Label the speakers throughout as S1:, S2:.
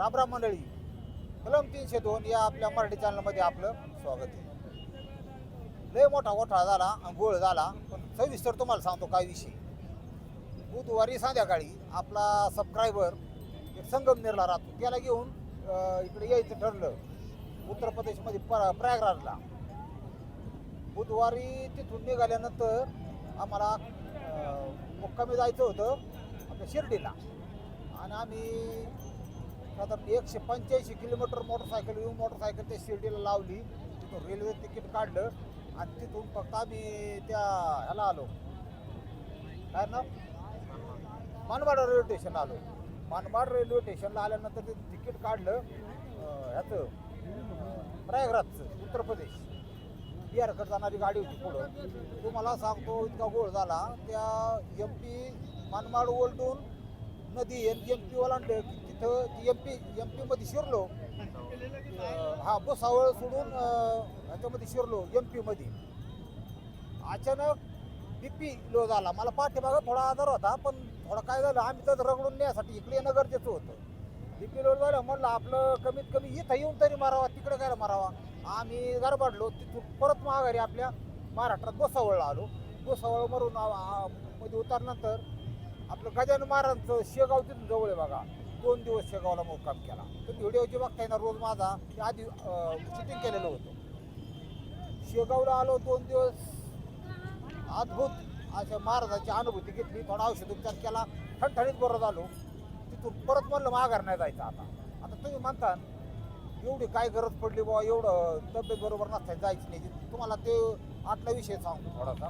S1: रामराम मंडळी. कलम तीनशे दोन या आपल्या मराठी चॅनलमध्ये आपलं स्वागत आहे. लय मोठा गोठाळा झाला आणि गोळ झाला पण सविस्तर तुम्हाला सांगतो काय विषय. बुधवारी संध्याकाळी आपला सबस्क्रायबर एक संगमनेरला राहतो. त्याला घेऊन इकडे यायचं ठरलं. उत्तर प्रदेशमध्ये प्र प्रयागराजला. बुधवारी तिथून निघाल्यानंतर आम्हाला मुक्कामी जायचं होतं आपल्या शिर्डीला. आणि आम्ही साधारण एकशे पंच्याऐंशी किलोमीटर मोटरसायकल येऊन मोटरसायकल त्या शिर्डीला लावली. तिथून रेल्वे तिकीट काढलं आणि तिथून फक्त आम्ही त्या ह्याला आलो. काय ना मानवाड रेल्वे स्टेशनला आलो. मानवाड रेल्वे स्टेशनला आल्यानंतर ते तिकीट काढलं ह्याचं प्रयागराजचं उत्तर प्रदेश. बिहारकडे जाणारी गाडी होती पुढं. तुम्हाला सांगतो इतका गोळ झाला. त्या एम पी मानमाड ओलडून नदी एम पी ओलांडलं तर ती एम पी एम पीमध्ये शिरलो. हा भुसावळ सोडून ह्याच्यामध्ये शिरलो एम पीमध्ये अचानक बी पी लो झाला. मला पाठीमागं थोडा आधार होता पण थोडा काय झालं आम्ही तर रगडून नेण्यासाठी इकडे येणं गरजेचं होतं. बी पी लो झालं म्हणलं आपलं कमीत कमी इथं येऊन तरी मारावा तिकडे काय मारावा. आम्ही गरबाडलो तिथून परत माघारी आपल्या महाराष्ट्रात भुसावळला आलो. भुसावळ मरून मध्ये उतरल्यानंतर आपलं गजानन महाराजांचं शेगाव तिथून जवळ आहे बघा. दोन दिवस शेगावला मुक्काम केला. तुम्ही व्हिडिओ जे बघताय ना रोज माझा आधी शूटिंग केलेलं होतं. शेगावला आलो दोन दिवस अद्भुत अशा महाराजांची अनुभूती घेतली. थोडा औषध उपचार केला ठणठणीत बरं झालो. तिथून परत म्हणलं माघार नाही जायचं आता. आता तुम्ही म्हणता एवढी काय गरज पडली बुवा एवढं तब्येत बरोबर नसता जायची नाही. तुम्हाला ते आतला विषय सांगतो थोडासा.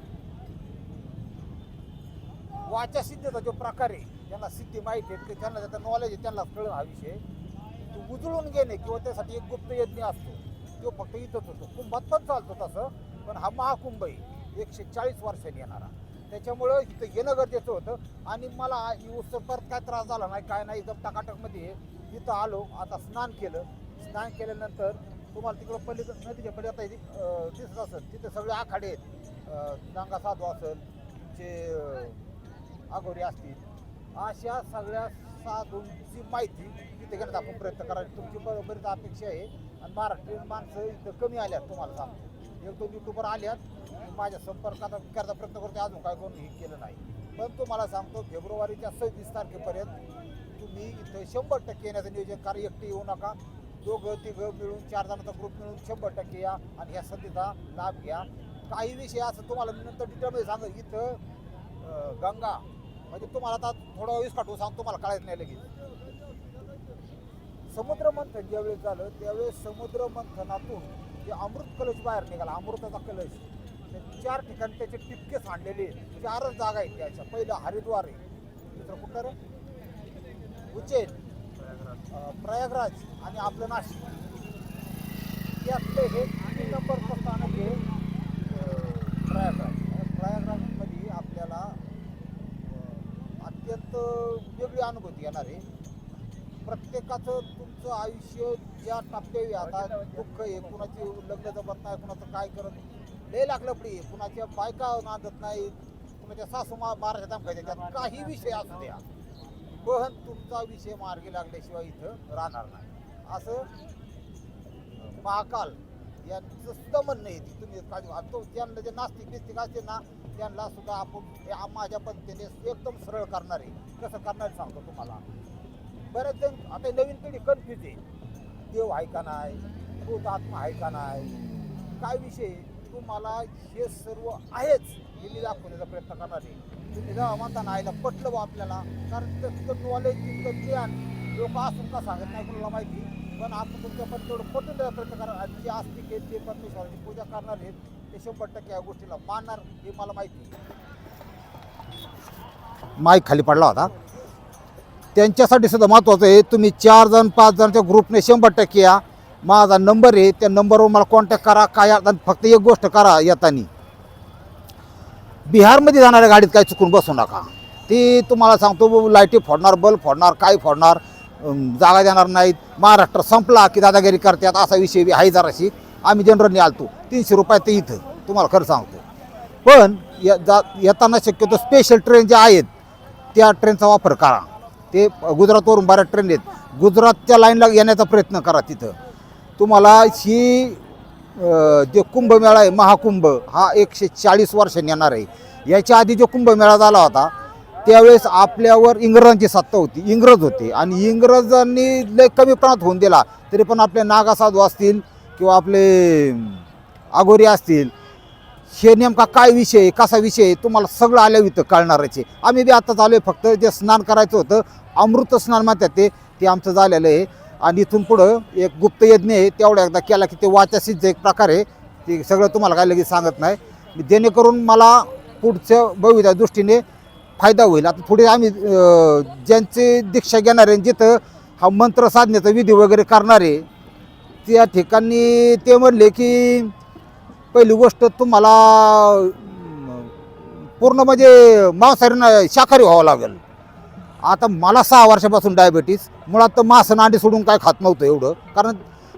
S1: वाचा सिद्धेचा जो प्रकार आहे ज्यांना सिद्धी माहिती आहे ते त्यांना त्याचं नॉलेज आहे त्यांना कळून हा विषय तो उजळून घेणे किंवा त्यासाठी एक गुप्त यज्ञ असतो. तो फक्त इथंच होतो. कुंभात पण चालतो तसं पण हा महाकुंभ आहे. एकशे चाळीस वर्षांनी येणारा. त्याच्यामुळं इथं येणं गरजेचं होतं. आणि मला उत्सव परत काय त्रास झाला नाही काय नाही इथं टाकाटकमध्ये इथं आलो आता स्नान केलं. स्नान केल्यानंतर तुम्हाला तिकडं पलीकडे नदीच्या पहिले आता दिसत असेल. तिथे सगळे आखाडे आहेत. अं, साधू असेल जे आघोरी असतील अशा सगळ्या साधूंची माहिती तिथे घेण्याचा आपण प्रयत्न करायचा तुमची ब- बरीच अपेक्षा आहे. आणि महाराष्ट्रीयन माणसं इथं कमी आल्यात तुम्हाला सांगतो. एक दोन युट्यूबर आल्यात. माझ्या संपर्कात करायचा प्रयत्न करतो अजून काय कोणी हे केलं नाही. पण तुम्हाला सांगतो फेब्रुवारीच्या सव्वीस तारखेपर्यंत तुम्ही इथं शंभर टक्के येण्याचं नियोजन कारण एकटे येऊ नका. दोघं तिघं मिळून चार जणांचा ग्रुप मिळून शंभर टक्के या आणि ह्या संधीचा लाभ घ्या. काही विषय असं तुम्हाला मी नंतर डिटेलमध्ये सांगा इथं गंगा म्हणजे तुम्हाला आता थोडा वेळीच काढू सांगतो तुम्हाला कळायचं नाही लगेच. समुद्र मंथन ज्यावेळेस झालं त्यावेळेस समुद्र मंथनातून जे अमृत कलश बाहेर निघाला अमृताचा कलश ते चार ठिकाणी त्याचे टिपके सांडलेले आहेत. म्हणजे चारच जागा आहेत त्याच्या. पहिलं हरिद्वार आहे. दुसरं कुठं रे? उज्जैन प्रयागराज आणि आपलं नाशिक. यातले हे तीन नंबरचं स्थानक आहे अं, प्रयागराज आणि प्रयागराजमध्ये आपल्याला अं, अत्यंत वेगळी अनुभूती येणार आहे प्रत्येकाचं तुमचं आयुष्य ज्या टप्प्यावी आता दुःख आहे कुणाची लग्न जमत नाही कुणाचं काय करत लय लागलं पडी आहे कुणाच्या बायका नांदत नाही. कुणाच्या सासू मा मारायच्या धमकायच्या त्यात काही विषय असू द्या. पण तुमचा विषय मार्गी लागल्याशिवाय इथं राहणार नाही. असं महाकाल यांचं सुद्धा म्हणणं आहे. तुम्ही काळजी तो ज्यांना जे नास्तिक बिस्तिक असते ना त्यांना सुद्धा आपण माझ्या पद्धतीने एकदम सरळ करणार. आहे कसं करणार सांगतो तुम्हाला. बरेच जण आता नवीन पिढी कन्फ्यूज आहे. देव आहे का नाही? भूत आत्मा आहे का नाही? काय विषय? तुम्हाला हे सर्व आहेच. हे मी दाखवण्याचा प्रयत्न करणार आहे. तुम्ही जेव्हा म्हणता आईला पटलं बा आपल्याला. कारण तितकं नॉलेज तितकं ज्ञान लोक असून का सांगत नाही कोणाला माहिती. पण आपण तुमच्यापर्यंत तेवढं पटून द्यायचा प्रयत्न करणार आणि जे आस्तिक आहेत ते परमेश्वराची पूजा करणार आहेत ते शंभर टक्के या गोष्टीला मानणार हे मला माहिती माईक खाली पडला होता. त्यांच्यासाठी सुद्धा महत्त्वाचं आहे तुम्ही चार जण पाच जणच्या ग्रुपने शंभर टक्के या. माझा नंबर आहे त्या नंबरवर मला कॉन्टॅक्ट करा काय फक्त एक गोष्ट करा येताना. बिहारमध्ये जाणाऱ्या गाडीत काय चुकून बसू नका. ती तुम्हाला सांगतो लाईटी फोडणार बल्ब फोडणार काय फोडणार जागा देणार नाहीत. महाराष्ट्र संपला की दादागिरी करतात असा विषय बी आहे जराशी. आम्ही जनरलने आलतो. तीनशे रुपयात ते इथं. तुम्हाला खरं सांगतो. पण या जा येताना शक्यतो स्पेशल ट्रेन ज्या आहेत त्या ट्रेनचा वापर करा. ते गुजरातवरून बऱ्याच ट्रेन आहेत गुजरातच्या लाईनला येण्याचा प्रयत्न करा तिथं. तुम्हाला ही जे कुंभमेळा आहे महाकुंभ हा एकशे चाळीस वर्षांनी येणार आहे. याच्या आधी जो कुंभमेळा झाला होता त्यावेळेस आपल्यावर इंग्रजांची सत्ता होती. इंग्रज होते. आणि इंग्रजांनी लय कमी प्रमाणात होऊन दिला. तरी पण आपले नागासाधू असतील किंवा आपले आगोरी असतील हे नेमका काय विषय आहे, कसा विषय आहे, तुम्हाला सगळं आल्या इथं कळणारच आहे. आम्ही बी आत्ताच आलो फक्त जे स्नान करायचं होतं अमृत स्नान म्हणतात ते ते आमचं झालेलं आहे. आणि इथून पुढं एक गुप्त यज्ञ आहे तेवढा एकदा केला की ते वाचासिद्ध एक प्रकार आहे. ते सगळं तुम्हाला काय लगेच सांगत नाही. जेणेकरून मला पुढच्या भविष्या दृष्टीने फायदा होईल. आता पुढे आम्ही ज्यांची दीक्षा घेणार आहे जिथं हा मंत्र साधण्याचा विधी वगैरे करणारे त्या ठिकाणी ते म्हणले की पहिली गोष्ट तुम्हाला पूर्ण म्हणजे मांसाहारी शाकाहारी व्हावं लागेल. आता मला सहा वर्षापासून डायबेटीस मुळात तर मांस अंडी सोडून काय खात नव्हतं एवढं. कारण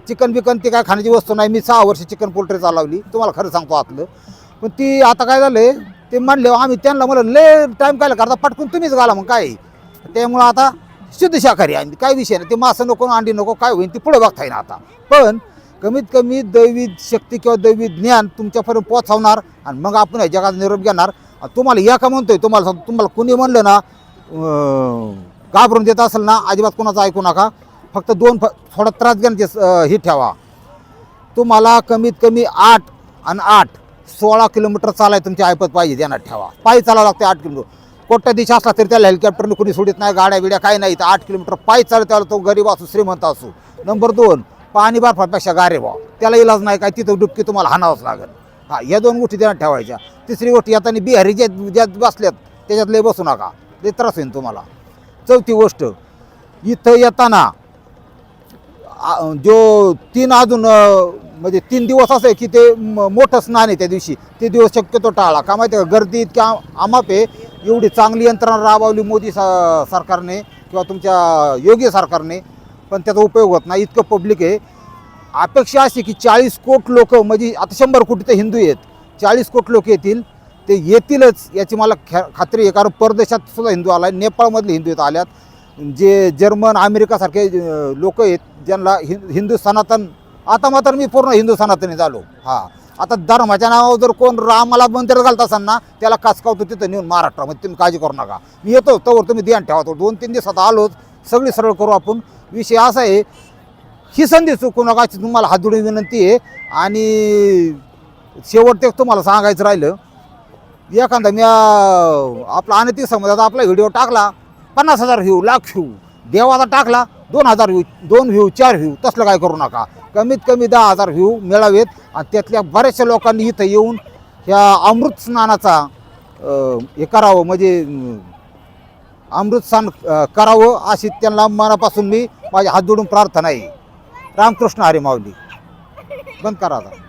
S1: चिकन बिकन ती काय खाण्याची वस्तू नाही. मी सहा वर्ष चिकन पोल्ट्री चालवली. तुम्हाला खरं सांगतो आतलं. पण ती आता काय झालं ते म्हणले आम्ही त्यांना म्हणलं ले टाईम काय करता? पटकून तुम्हीच घाला मग काय? त्यामुळं आता शुद्ध शाकाहारी आहे. काय विषय नाही. ते मासं नको अंडी नको काय होईल ते पुढे बघता येईल आता. पण कमीत कमी दैवी शक्ती किंवा दैवी ज्ञान तुमच्यापर्यंत पोहोचवणार आणि मग आपण या जगात निरोप घेणार. आणि तुम्हाला या का म्हणतोय? तुम्हाला सांगतो, तुम्हाला कुणी म्हणलं ना घाबरून देत असेल ना अजिबात कोणाचं ऐकू नका. फक्त दोन फ थोडा त्रास घेण्याचे हे ठेवा. तुम्हाला कमीत कमी आठ आणि आठ सोळा किलोमीटर चालाय तुमची ऐपत पाहिजे ध्यानात ठेवा. पायी चालावं लागते आठ किलोमीटर. कोट्या दिशा असला तरी त्याला हेलिकॉप्टरने कोणी सोडित नाही गाड्या बिड्या काही नाही. तर आठ किलोमीटर पायी चालत त्याला तो गरीब असू श्रीमंत असू. नंबर दोन पाणी बर्फापेक्षा गारे व्हा. त्याला इलाज नाही काय तिथं डुबकी तुम्हाला हाणावंच लागेल. हा या दोन गोष्टी त्यांना ठेवायच्या. तिसरी गोष्ट येताना बिहारी ज्या ज्यात बसल्यात त्याच्यात लय बसू नका. ते त्रास होईल तुम्हाला. चौथी गोष्ट इथं येताना जो तीन अजून म्हणजे तीन दिवस असं आहे की ते म- मोठं स्नान आहे त्या दिवशी. ते दिवस शक्यतो टाळा. का माहिती आहे का गर्दी इतक्या आमापे आहे एवढी चांगली यंत्रणा राबवली मोदी सा सरकारने किंवा तुमच्या योगी सरकारने पण त्याचा उपयोग होत नाही. इतकं पब्लिक आहे. अपेक्षा अशी की चाळीस कोट लोक म्हणजे आता शंभर कोटी तर हिंदू आहेत. चाळीस कोट लोक येतील. ते येतीलच याची मला ख्या खात्री आहे. कारण परदेशात सुद्धा हिंदू आला आहे नेपाळमधले हिंदू येत आल्यात. जे जर्मन अमेरिकासारखे लोक आहेत ज्यांना हिं हिंदू सनातन आता मात्र मी पूर्ण हिंदू सनातनी झालो. हां. आता धर्माच्या नावावर जर कोण रामाला मंदिरात घालत असाल ना त्याला कासकावतो तिथं नेऊन महाराष्ट्रामध्ये तुम्ही काळजी करू नका. मी येतो तोवर तुम्ही ध्यान ठेवा. तो दोन तीन दिवसात आलोच सगळी सरळ करू आपण. विषय असा आहे ही संधी चुकू नका अशी तुम्हाला हात जोडून विनंती आहे. आणि शेवट ते तुम्हाला सांगायचं राहिलं एखादा मी आपला अनैतिक समाजात आपला व्हिडिओ टाकला पन्नास हजार व्ह्यू लाख व्ह्यू देवाचा टाकला दोन हजार व्ह्यू दोन व्ह्यू चार व्ह्यू तसलं काय करू नका. कमीत कमी दहा हजार व्ह्यू मिळावेत. आणि त्यातल्या बऱ्याचशा लोकांनी इथं येऊन ह्या अमृत स्नानाचा हे करावं. म्हणजे अमृत स्नान करावं अशी त्यांना मनापासून मी माझ्या हात जोडून प्रार्थना आहे. रामकृष्ण हरी माऊली. बंद करा आता.